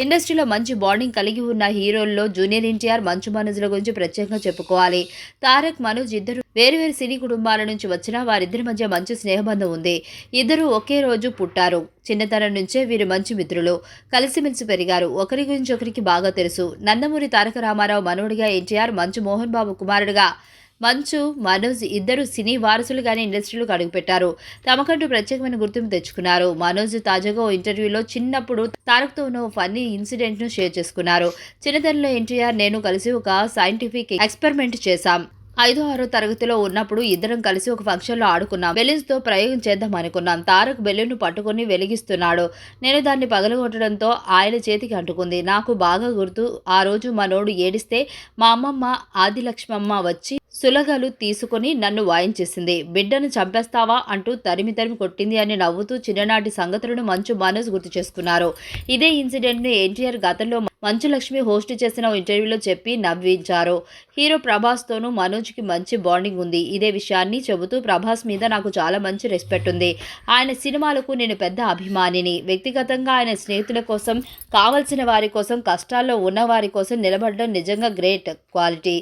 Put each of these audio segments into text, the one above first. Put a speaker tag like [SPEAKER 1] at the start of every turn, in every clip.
[SPEAKER 1] ఇండస్ట్రీలో మంచి బాండింగ్ కలిగి ఉన్న హీరోల్లో జూనియర్ ఎన్టీఆర్ మంచు మనోజ్ల గురించి ప్రత్యేకంగా చెప్పుకోవాలి. తారక్ మనోజ్ ఇద్దరు వేరువేరు సినీ కుటుంబాల నుంచి వచ్చినా వారిద్దరి మధ్య మంచి స్నేహబంధం ఉంది. ఇద్దరు ఒకే రోజు పుట్టారు. చిన్నతనం నుంచే వీరు మంచి మిత్రులు. కలిసిమెలిసి పెరిగారు. ఒకరి గురించి ఒకరికి బాగా తెలుసు. నందమూరి తారక రామారావు మనవుడిగా ఎన్టీఆర్ మంచు మోహన్ బాబు కుమారుడిగా మంచు మనోజ్ ఇద్దరు సినీ వారసులుగానే ఇండస్ట్రీలోకి అడుగుపెట్టారు. తమకంటూ ప్రత్యేకమైన గుర్తింపు తెచ్చుకున్నారు. మనోజ్ తాజాగా ఓ ఇంటర్వ్యూలో చిన్నప్పుడు తారక్తో ఉన్న ఫన్నీ ఇన్సిడెంట్ను షేర్ చేసుకున్నారు. చిన్నతనంలో ఎన్టీఆర్ నేను కలిసి ఒక సైంటిఫిక్ ఎక్స్పెరిమెంట్ చేశాం. ఐదో ఆరో తరగతిలో ఉన్నప్పుడు ఇద్దరం కలిసి ఒక ఫంక్షన్లో ఆడుకున్నాం. బెలూన్స్తో ప్రయోగం చేద్దాం అనుకున్నాం. తారక్ బెలూన్ పట్టుకొని వెలిగిస్తున్నాడు. నేను దాన్ని పగలగొట్టడంతో ఆయన చేతికి అంటుకుంది. నాకు బాగా గుర్తు ఆ రోజు మనోడు ఏడిస్తే మా అమ్మమ్మ ఆదిలక్ష్మమ్మ వచ్చి సులగలు తీసుకుని నన్ను వాయించేసింది. బిడ్డను చంపేస్తావా అంటూ తరిమి తరిమి కొట్టింది అని నవ్వుతూ చిన్ననాటి సంగతులను మంచు మనోజ్ గుర్తు చేసుకున్నారు. ఇదే ఇన్సిడెంట్ను ఎన్టీఆర్ గతంలో మంచులక్ష్మి హోస్ట్ చేసిన ఓ ఇంటర్వ్యూలో చెప్పి నవ్వించారు. హీరో ప్రభాస్తోనూ మనోజ్కి మంచి బాండింగ్ ఉంది. ఇదే విషయాన్ని చెబుతూ ప్రభాస్ మీద నాకు చాలా మంచి రెస్పెక్ట్ ఉంది. ఆయన సినిమాలకు నేను పెద్ద అభిమానిని. వ్యక్తిగతంగా ఆయన స్నేహితుల కోసం కావలసిన వారి కోసం కష్టాల్లో ఉన్న వారి కోసం నిలబడడం నిజంగా గ్రేట్ క్వాలిటీ.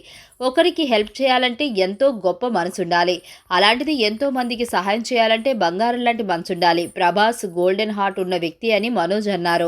[SPEAKER 1] ఒకరికి హెల్ప్ చేయాలంటే ఎంతో గొప్ప మనసు ఉండాలి అలాంటిది ఎంతో మందికి సహాయం చేయాలంటే బంగారం లాంటి మనసు ఉండాలి ప్రభాస్ గోల్డెన్ హార్ట్ ఉన్న వ్యక్తి అని మనోజ్ అన్నారు.